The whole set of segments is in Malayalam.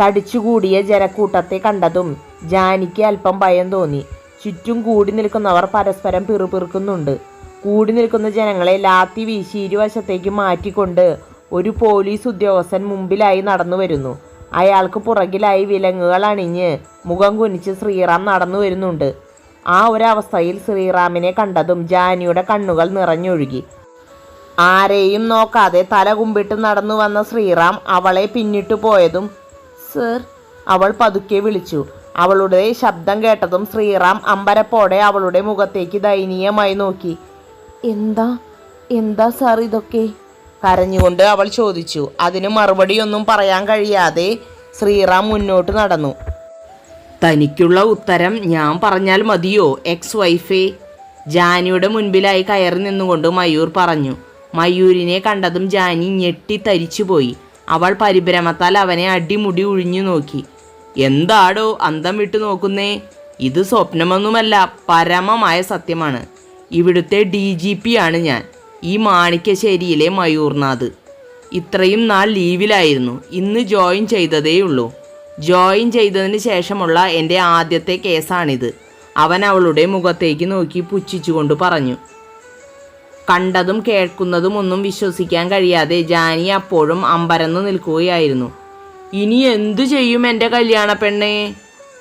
തടിച്ചുകൂടിയ ജനക്കൂട്ടത്തെ കണ്ടതും ജാനിക്ക് അല്പം ഭയം തോന്നി. ചുറ്റും കൂടി നിൽക്കുന്നവർ പരസ്പരം പിറുപിറുക്കുന്നുണ്ട്. കൂടി നിൽക്കുന്ന ജനങ്ങളെ ലാത്തി വീശി ഇരുവശത്തേക്ക് മാറ്റിക്കൊണ്ട് ഒരു പോലീസ് ഉദ്യോഗസ്ഥൻ മുമ്പിലായി നടന്നു വരുന്നു. അയാൾക്ക് പുറകിലായി വിലങ്ങുകൾ അണിഞ്ഞ് മുഖം കുനിച്ച് ശ്രീറാം നടന്നു വരുന്നുണ്ട്. ആ ഒരവസ്ഥയിൽ ശ്രീറാമിനെ കണ്ടതും ജാനിയുടെ കണ്ണുകൾ നിറഞ്ഞൊഴുകി. ആരെയും നോക്കാതെ തല കുമ്പിട്ട് നടന്നു വന്ന ശ്രീറാം അവളെ പിന്നിട്ടു പോയതും സർ. അവൾ പതുക്കെ വിളിച്ചു. അവളുടെ ശബ്ദം കേട്ടതും ശ്രീറാം അമ്പരപ്പോടെ അവളുടെ മുഖത്തേക്ക് ദയനീയമായി നോക്കി. എന്താ? എന്താ സർ ഇതൊക്കെ? കരഞ്ഞുകൊണ്ട് അവൾ ചോദിച്ചു. അതിന് മറുപടിയൊന്നും പറയാൻ കഴിയാതെ ശ്രീറാം മുന്നോട്ട് നടന്നു. തനിക്കുള്ള ഉത്തരം ഞാൻ പറഞ്ഞാൽ മതിയോ എക്സ് വൈഫേ ജാനിയുടെ മുൻപിലായി കയറി നിന്നുകൊണ്ട് മയൂർ പറഞ്ഞു. മയൂരിനെ കണ്ടതും ജാനി ഞെട്ടി തരിച്ചുപോയി. അവൾ പരിഭ്രമത്താൽ അവനെ അടിമുടി ഉഴിഞ്ഞു നോക്കി. എന്താടോ അന്തം വിട്ടു നോക്കുന്നേ? ഇത് സ്വപ്നമൊന്നുമല്ല പരമമായ സത്യമാണ്. ഇവിടുത്തെ ഡി ജി പി ആണ് ഞാൻ. ഈ മാണിക്യശ്ശേരിയിലെ മയൂർനാഥ്. ഇത്രയും നാൾ ലീവിലായിരുന്നു. ഇന്ന് ജോയിൻ ചെയ്തതേയുള്ളൂ. ജോയിൻ ചെയ്തതിന് ശേഷമുള്ള എന്റെ ആദ്യത്തെ കേസാണിത്. അവൻ അവളുടെ മുഖത്തേക്ക് നോക്കി പുച്ഛിച്ചുകൊണ്ട് പറഞ്ഞു. കണ്ടതും കേൾക്കുന്നതും ഒന്നും വിശ്വസിക്കാൻ കഴിയാതെ ജാനി അപ്പോഴും അമ്പരന്ന് നിൽക്കുകയായിരുന്നു. ഇനി എന്തു ചെയ്യും എന്റെ കല്യാണ പെണ്ണേ?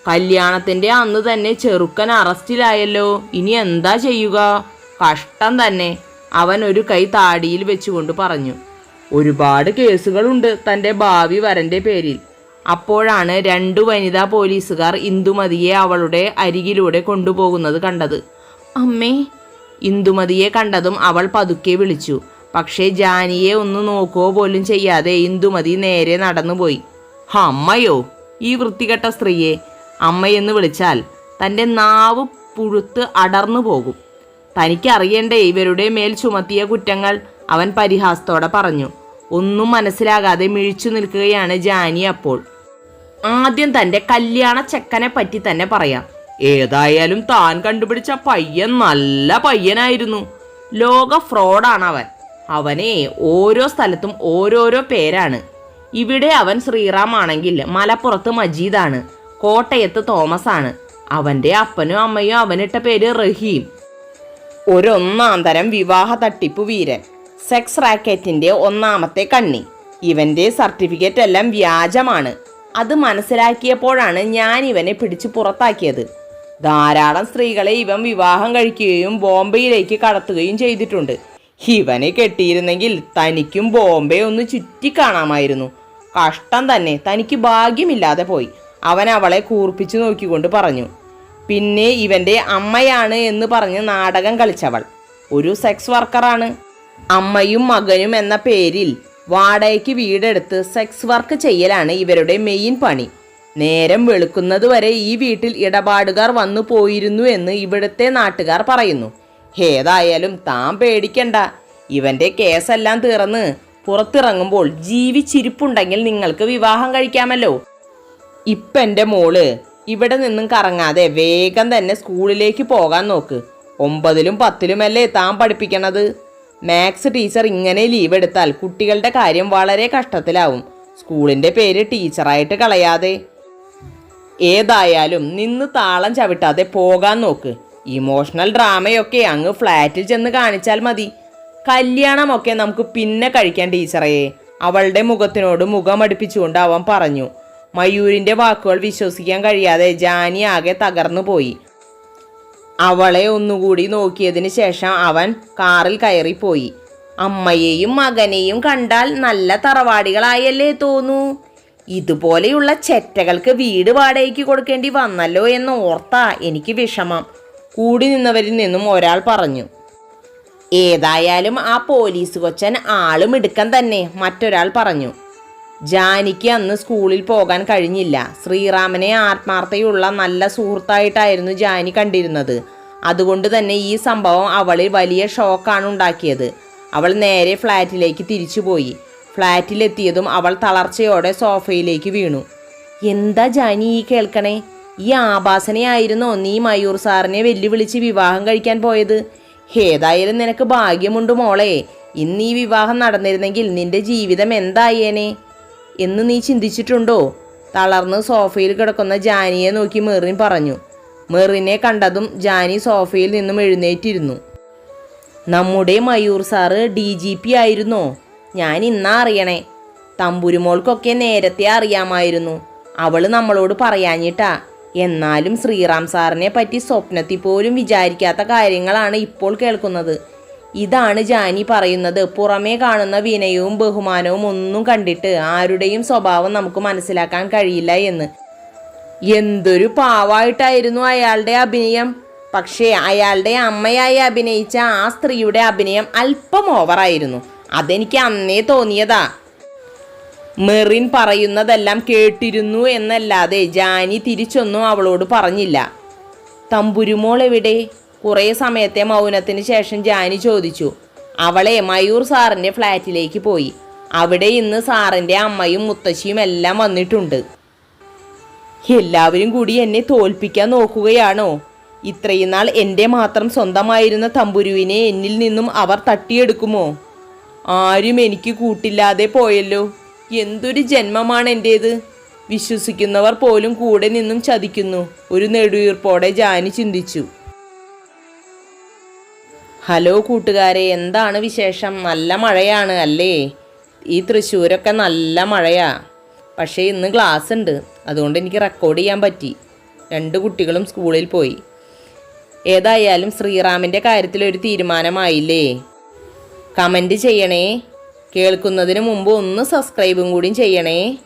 കല്യാണത്തിന്റെ അന്ന് തന്നെ ചെറുക്കൻ അറസ്റ്റിലായല്ലോ. ഇനി എന്താ ചെയ്യുക? കഷ്ടം തന്നെ അവൻ ഒരു കൈ താടിയിൽ വെച്ചുകൊണ്ട് പറഞ്ഞു. ഒരുപാട് കേസുകളുണ്ട് തന്റെ ഭാവി വരന്റെ പേരിൽ. അപ്പോഴാണ് രണ്ടു വനിതാ പോലീസുകാർ ഇന്ദുമതിയെ അവളുടെ അരികിലൂടെ കൊണ്ടുപോകുന്നത് കണ്ടത്. അമ്മേ ഇന്ദുമതിയെ കണ്ടതും അവൾ പതുക്കെ വിളിച്ചു. പക്ഷേ ജാനിയെ ഒന്ന് നോക്കുവോ പോലും ചെയ്യാതെ ഇന്ദുമതി നേരെ നടന്നുപോയി. "ഹ, അമ്മയോ ഈ വൃത്തികെട്ട സ്ത്രീയെ അമ്മയെന്ന് വിളിച്ചാൽ തന്റെ നാവ് പുഴുത്ത് അടർന്നു പോകും. തനിക്കറിയണ്ടേ ഇവരുടെ മേൽ ചുമത്തിയ കുറ്റങ്ങൾ അവൻ പരിഹാസത്തോടെ പറഞ്ഞു. ഒന്നും മനസ്സിലാകാതെ മിഴിച്ചു നിൽക്കുകയാണ് ജാനി അപ്പോൾ. ആദ്യം തന്റെ കല്യാണ ചെക്കനെ പറ്റി തന്നെ പറയാം. ഏതായാലും താൻ കണ്ടുപിടിച്ച പയ്യൻ നല്ല പയ്യനായിരുന്നു. ലോക ഫ്രോഡാണ് അവൻ അവനെ ഓരോ സ്ഥലത്തും ഓരോരോ പേരാണ്. ഇവിടെ അവൻ ശ്രീറാം ആണെങ്കിൽ മലപ്പുറത്ത് മജീദാണ്. കോട്ടയത്ത് തോമസ് ആണ് അവന്റെ അപ്പനും അമ്മയും അവനിട്ട പേര് റഹീം. ഒരൊന്നാം തരം വിവാഹ തട്ടിപ്പ് വീരൻ. സെക്സ് റാക്കറ്റിന്റെ ഒന്നാമത്തെ കണ്ണി. ഇവന്റെ സർട്ടിഫിക്കറ്റ് എല്ലാം വ്യാജമാണ്. അത് മനസ്സിലാക്കിയപ്പോഴാണ് ഞാൻ ഇവനെ പിടിച്ച് പുറത്താക്കിയത്. ധാരാളം സ്ത്രീകളെ ഇവൻ വിവാഹം കഴിക്കുകയും ബോംബെയിലേക്ക് കടത്തുകയും ചെയ്തിട്ടുണ്ട്. ഇവനെ കെട്ടിയിരുന്നെങ്കിൽ തനിക്കും ബോംബെ ഒന്ന് ചുറ്റിക്കാണാമായിരുന്നു കഷ്ടം തന്നെ തനിക്ക് ഭാഗ്യമില്ലാതെ പോയി. അവൻ അവളെ കൂർപ്പിച്ചു നോക്കിക്കൊണ്ട് പറഞ്ഞു പിന്നെ ഇവന്റെ അമ്മയാണ് എന്ന് പറഞ്ഞ് നാടകം കളിച്ചവൾ. ഒരു സെക്സ് വർക്കറാണ്. അമ്മയും മകനും എന്ന പേരിൽ വാടകയ്ക്ക് വീടെടുത്ത് സെക്സ് വർക്ക് ചെയ്യലാണ് ഇവരുടെ മെയിൻ പണി. നേരം വെളുക്കുന്നതുവരെ ഈ വീട്ടിൽ ഇടപാടുകാർ വന്നു പോയിരുന്നു എന്ന് ഇവിടുത്തെ നാട്ടുകാർ പറയുന്നു. ഏതായാലും താൻ പേടിക്കണ്ട. ഇവന്റെ കേസെല്ലാം തീർന്ന് പുറത്തിറങ്ങുമ്പോൾ ജീവിച്ചിരിപ്പുണ്ടെങ്കിൽ നിങ്ങൾക്ക് വിവാഹം കഴിക്കാമല്ലോ. ഇപ്പം എന്റെ മോൾ ഇവിടെ നിന്നും കറങ്ങാതെ വേഗം തന്നെ സ്കൂളിലേക്ക് പോകാൻ നോക്ക്. ഒമ്പതിലും പത്തിലുമല്ലേ താൻ പഠിപ്പിക്കണത്? മാത്സ് ടീച്ചർ ഇങ്ങനെ ലീവ് എടുത്താൽ കുട്ടികളുടെ കാര്യം വളരെ കഷ്ടത്തിലാവും. സ്കൂളിന്റെ പേര് ടീച്ചറായിട്ട് കളയാതെ. ഏതായാലും നിന്ന് താളം ചവിട്ടാതെ പോകാൻ നോക്ക്. ഇമോഷണൽ ഡ്രാമയൊക്കെ അങ്ങ് ഫ്ലാറ്റിൽ ചെന്ന് കാണിച്ചാൽ മതി. കല്യാണമൊക്കെ നമുക്ക് പിന്നെ കഴിക്കാൻ ടീച്ചറേ. അവളുടെ മുഖത്തിനോട് മുഖമടുപ്പിച്ചുകൊണ്ട് അവൻ പറഞ്ഞു. മയൂരിന്റെ വാക്കുകൾ വിശ്വസിക്കാൻ കഴിയാതെ ജാനി ആകെ തകർന്നു പോയി. അവളെ ഒന്നുകൂടി നോക്കിയതിന് ശേഷം അവൻ കാറിൽ കയറിപ്പോയി. അമ്മയെയും മകനെയും കണ്ടാൽ നല്ല തറവാടികളായല്ലേ തോന്നൂ. ഇതുപോലെയുള്ള ചെറ്റകൾക്ക് വീട് വാടകയ്ക്ക് കൊടുക്കേണ്ടി വന്നല്ലോ എന്ന് ഓർത്താ എനിക്ക് വിഷമം. കൂടി നിന്നവരിൽ നിന്നും ഒരാൾ പറഞ്ഞു ഏതായാലും ആ പോലീസ് കൊച്ചൻ ആളും എടുക്കാൻ തന്നെ മറ്റൊരാൾ പറഞ്ഞു ജാനിക്ക് അന്ന് സ്കൂളിൽ പോകാൻ കഴിഞ്ഞില്ല. ശ്രീറാമനെ ആത്മാർത്ഥയുള്ള നല്ല സുഹൃത്തായിട്ടായിരുന്നു ജാനി കണ്ടിരുന്നത്. അതുകൊണ്ട് തന്നെ ഈ സംഭവം അവളിൽ വലിയ ഷോക്കാണ് ഉണ്ടാക്കിയത്. അവൾ നേരെ ഫ്ലാറ്റിലേക്ക് തിരിച്ചുപോയി. ഫ്ലാറ്റിലെത്തിയതും അവൾ തളർച്ചയോടെ സോഫയിലേക്ക് വീണു. എന്താ ജാനി ഈ കേൾക്കണേ? ഈ ആഭാസനയായിരുന്നോ നീ മയൂർ സാറിനെ വെല്ലുവിളിച്ച് വിവാഹം കഴിക്കാൻ പോയത്? ഏതായാലും നിനക്ക് ഭാഗ്യമുണ്ട് മോളെ. ഇന്ന് ഈ വിവാഹം നടന്നിരുന്നെങ്കിൽ നിന്റെ ജീവിതം എന്തായേനെ? എന്ന് നീ ചിന്തിച്ചിട്ടുണ്ടോ? തളർന്ന് സോഫയിൽ കിടക്കുന്ന ജാനിയെ നോക്കി മെറിൻ പറഞ്ഞു. മെറിനെ കണ്ടതും ജാനി സോഫയിൽ നിന്നും എഴുന്നേറ്റിരുന്നു. നമ്മുടെ Mayur sir D G P ആയിരുന്നോ? ഞാൻ ഇന്നാ അറിയണേ തമ്പുരുമോൾക്കൊക്കെ നേരത്തെ അറിയാമായിരുന്നു. അവൾ നമ്മളോട് പറയാഞ്ഞിട്ടാ. എന്നാലും ശ്രീറാം സാറിനെ പറ്റി സ്വപ്നത്തിൽ പോലും വിചാരിക്കാത്ത കാര്യങ്ങളാണ് ഇപ്പോൾ കേൾക്കുന്നത്. ഇതാണ് ജാനി പറയുന്നത്. പുറമേ കാണുന്ന വിനയവും ബഹുമാനവും ഒന്നും കണ്ടിട്ട് ആരുടെയും സ്വഭാവം നമുക്ക് മനസ്സിലാക്കാൻ കഴിയില്ല എന്ന്. എന്തൊരു പാവായിട്ടായിരുന്നു അയാളുടെ അഭിനയം. പക്ഷേ അയാളുടെ അമ്മയായി അഭിനയിച്ച ആ സ്ത്രീയുടെ അഭിനയം അല്പം ഓവറായിരുന്നു അതെനിക്ക് അന്നേ തോന്നിയതാ. മെറിൻ പറയുന്നതെല്ലാം കേട്ടിരുന്നു എന്നല്ലാതെ ജാനി തിരിച്ചൊന്നും അവളോട് പറഞ്ഞില്ല. തമ്പുരുമോൾ എവിടെ കുറേ സമയത്തെ മൗനത്തിന് ശേഷം ജാനി ചോദിച്ചു. അവളെ മയൂർ സാറിന്റെ ഫ്ലാറ്റിലേക്ക് പോയി. അവിടെ ഇന്ന് സാറിന്റെ അമ്മയും മുത്തശ്ശിയും എല്ലാം വന്നിട്ടുണ്ട്. എല്ലാവരും കൂടി എന്നെ തോൽപ്പിക്കാൻ നോക്കുകയാണോ? ഇത്രയും നാൾ എന്റെ മാത്രം സ്വന്തമായിരുന്ന തമ്പുരുവിനെ എന്നിൽ നിന്നും അവർ തട്ടിയെടുക്കുമോ? ആരും എനിക്ക് കൂട്ടില്ലാതെ പോയല്ലോ. എന്തൊരു ജന്മമാണ് എന്റേത് വിശ്വസിക്കുന്നവർ പോലും കൂടെ നിന്നും ചതിക്കുന്നു. ഒരു നെടുവീർപ്പോടെ ജാനി ചിന്തിച്ചു. ഹലോ കൂട്ടുകാരെ എന്താണ് വിശേഷം? നല്ല മഴയാണ് അല്ലേ? ഈ തൃശ്ശൂരൊക്കെ നല്ല മഴയാ. പക്ഷേ ഇന്ന് ക്ലാസ് ഉണ്ട് അതുകൊണ്ട് എനിക്ക് റെക്കോർഡ് ചെയ്യാൻ പറ്റി. രണ്ട് കുട്ടികളും സ്കൂളിൽ പോയി. ഏതായാലും ശ്രീറാമിന്റെ കാര്യത്തിൽ ഒരു തീരുമാനമായില്ലേ? കമന്റ് ചെയ്യണേ. കേൾക്കുന്നതിന് മുമ്പ് ഒന്ന് സബ്സ്ക്രൈബും കൂടിയും ചെയ്യണേ.